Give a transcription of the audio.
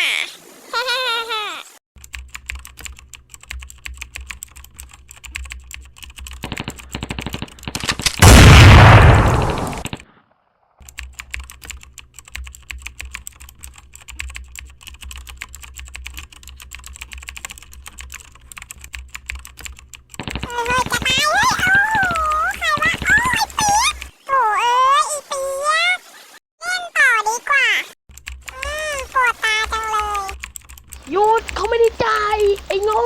哈哈哈哈 หยุดเขาไม่ได้จไอ้โง่